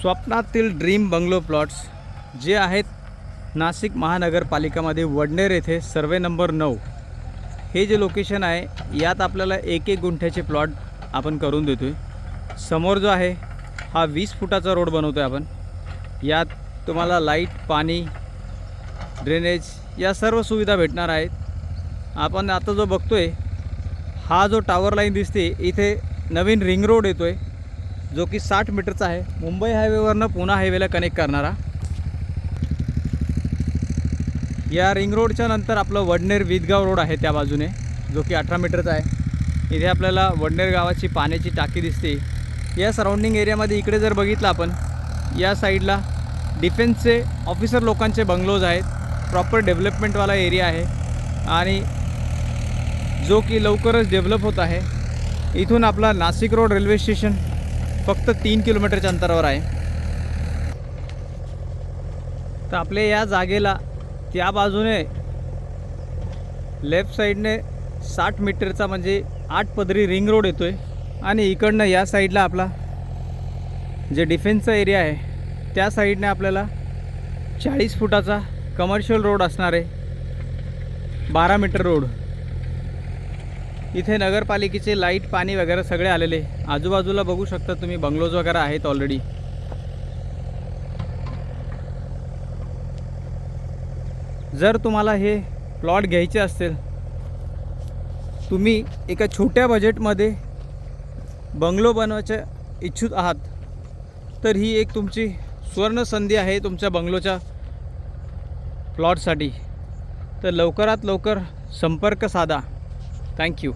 स्वप्नातील dream bungalow plots जे आहेत नाशिक महानगरपालिकामध्ये वडनेर येथे सर्वे नंबर नऊ. हे जे लोकेशन आहे यात आपल्याला एक एक गुंठ्याचे प्लॉट आपण करून देतो आहे समोर जो आहे हा वीस फुटाचा रोड बनवतो आहे आपण. यात तुम्हाला लाइट पाणी ड्रेनेज या सर्व सुविधा भेटणार आहेत. आपण आता जो बघतो आहे हा जो टावर लाईन दिसते इथे नवीन रिंग रोड येतो आहे जो की साठ मीटरचा आहे. मुंबई हायवेवरनं पुणे हायवेला कनेक्ट करणारा. या रिंग रोडच्या नंतर आपलं वडनेर विदगाव रोड आहे त्या बाजूने जो की अठरा मीटरचा आहे. इथे आपल्याला वडनेर गावाची पाण्याची टाकी दिसते. या सराउंडिंग एरियामध्ये इकडे जर बघितलं आपण या साईडला डिफेन्सचे ऑफिसर लोकांचे बंगलोज आहेत. प्रॉपर डेव्हलपमेंटवाला एरिया आहे. आणि जो की लवकरच डेव्हलप होत आहे. इथून आपला नाशिक रोड रेल्वे स्टेशन फक्त तीन किलोमीटरच्या अंतरावर आहे. तर आपल्या या जागेला त्या बाजूने लेफ्ट साईडने साठ मीटरचा म्हणजे आठ पदरी रिंग रोड येतो आहे आणि इकडनं या साईडला आपला जे डिफेन्सचा एरिया आहे त्या साईडने आपल्याला चाळीस फुटाचा कमर्शियल रोड असणार आहे. बारा मीटर रोड इथे नगरपालिकेचे लाइट पाणी वगैरे सगळे आलेले. आजूबाजूला बघू शकता तुम्ही बंगलोज वगैरे आहेत ऑलरेडी जर तुम्हाला हे प्लॉट घ्यायचे असतील तुम्ही एका छोट्या बजेटमध्ये बंगलो बनवायच्या इच्छुक आहात तर ही एक तुमची सुवर्ण संधी आहे तुमच्या बंगलोच्या प्लॉटसाठी तर लवकरात लवकर संपर्क साधा. thank you.